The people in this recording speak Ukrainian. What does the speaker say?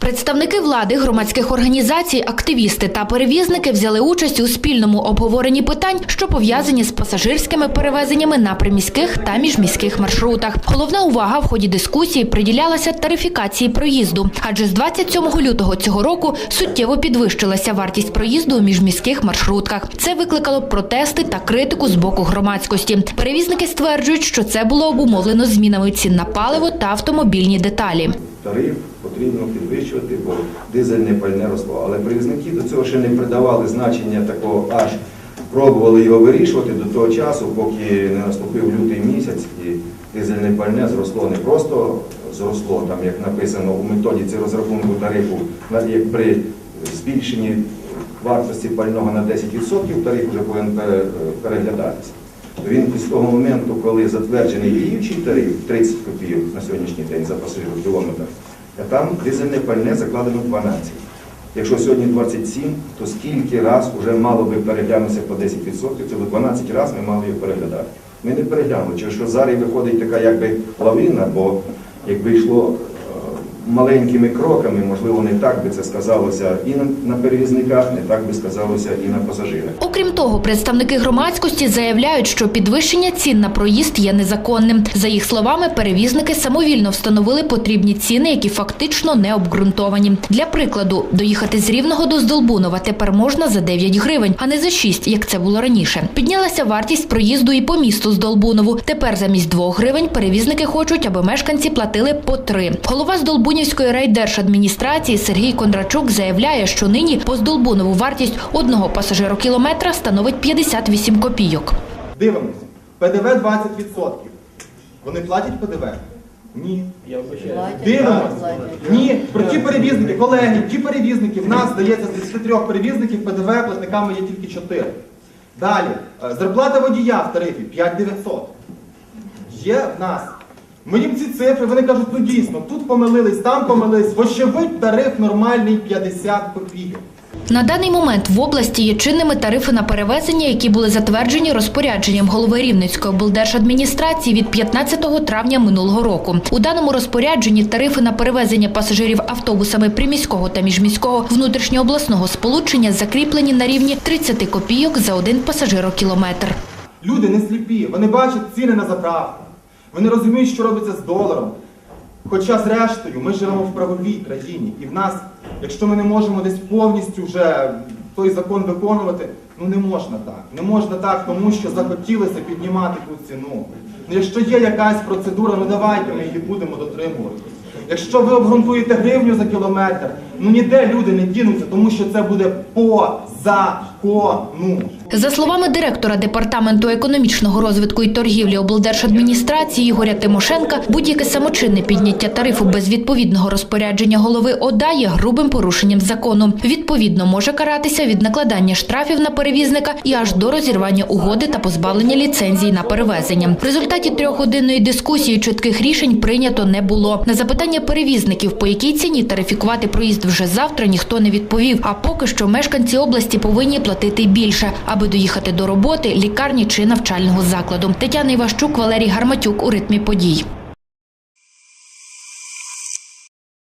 Представники влади, громадських організацій, активісти та перевізники взяли участь у спільному обговоренні питань, що пов'язані з пасажирськими перевезеннями на приміських та міжміських маршрутах. Головна увага в ході дискусії приділялася тарифікації проїзду, адже з 27 лютого цього року суттєво підвищилася вартість проїзду у міжміських маршрутках. Це викликало протести та критику з боку громадськості. Перевізники стверджують, що це було обумовлено змінами цін на паливо та автомобільні деталі. Тариф потрібно підвищувати, бо дизельне пальне росло. Але привізники до цього ще не придавали значення такого аж пробували його вирішувати до того часу, поки не наступив лютий місяць і дизельне пальне зросло не просто зросло, там як написано у методіці розрахунку тарифу, як при збільшенні вартості пального на 10% тариф вже повинен пере- Він з того моменту, коли затверджений діючий тариф 30 копійок на сьогоднішній день за кілометр, а там дизельне пальне закладено 12. Якщо сьогодні 27, то скільки раз вже мало би переглянутися по 10%, це би 12 разів ми мали його переглядати. Ми не переглянули, через що зараз виходить така якби лавина, бо якби йшло маленькими кроками, можливо, не так би це сказалося і на, перевізниках, не так би сказалося і на пасажирах. Окрім того, представники громадськості заявляють, що підвищення цін на проїзд є незаконним. За їх словами, перевізники самовільно встановили потрібні ціни, які фактично не обґрунтовані. Для прикладу, доїхати з Рівного до Здолбунова тепер можна за 9 гривень, а не за 6, як це було раніше. Піднялася вартість проїзду і по місту Здолбунову. Тепер замість 2 гривень перевізники хочуть, аби мешканці платили по 3. Голова Здолбунівської райдержадміністрації Сергій Кондрачук заявляє, що нині по Здолбунову вартість одного пасажирокілометра становить 58 копійок. Дивимось. ПДВ 20%. Вони платять ПДВ? Ні. Дивимось. Ні. Про ті перевізники, колеги, ті перевізники, в нас, здається, з 33 перевізників ПДВ платниками є тільки 4. Далі. Е, Зарплата водія в тарифі 5900. Є в нас. Їм ці цифри, вони кажуть, ну дійсно, тут помилились, там помилились. Вочевидь, тариф нормальний 50 копійок. На даний момент в області є чинними тарифи на перевезення, які були затверджені розпорядженням голови Рівненської облдержадміністрації від 15 травня минулого року. У даному розпорядженні тарифи на перевезення пасажирів автобусами приміського та міжміського внутрішньообласного сполучення закріплені на рівні 30 копійок за один пасажирокілометр. Люди не сліпі, вони бачать ціни на заправках. Вони розуміють, що робиться з доларом. Хоча, зрештою, ми живемо в правовій країні, і в нас, якщо ми не можемо десь повністю вже той закон виконувати, ну не можна так. Не можна так, тому що захотілося піднімати ту ціну. Ну, якщо є якась процедура, ну давайте ми її будемо дотримувати. Якщо ви обґрунтуєте гривню за кілометр, ну ніде люди не дінуться, тому що це буде по закону. За словами директора департаменту економічного розвитку і торгівлі облдержадміністрації Ігоря Тимошенка, будь-яке самочинне підняття тарифу без відповідного розпорядження голови ОДА є грубим порушенням закону. Відповідно, може каратися від накладання штрафів на перевізника і аж до розірвання угоди та позбавлення ліцензії на перевезення. В результаті трьохгодинної дискусії чітких рішень прийнято не було. На запитання перевізників, по якій ціні тарифікувати проїзд вже завтра, ніхто не відповів. А поки що мешканці області повинні платити більше, аби доїхати до роботи, лікарні чи навчального закладу. Тетяна Іващук, Валерій Гарматюк у ритмі подій.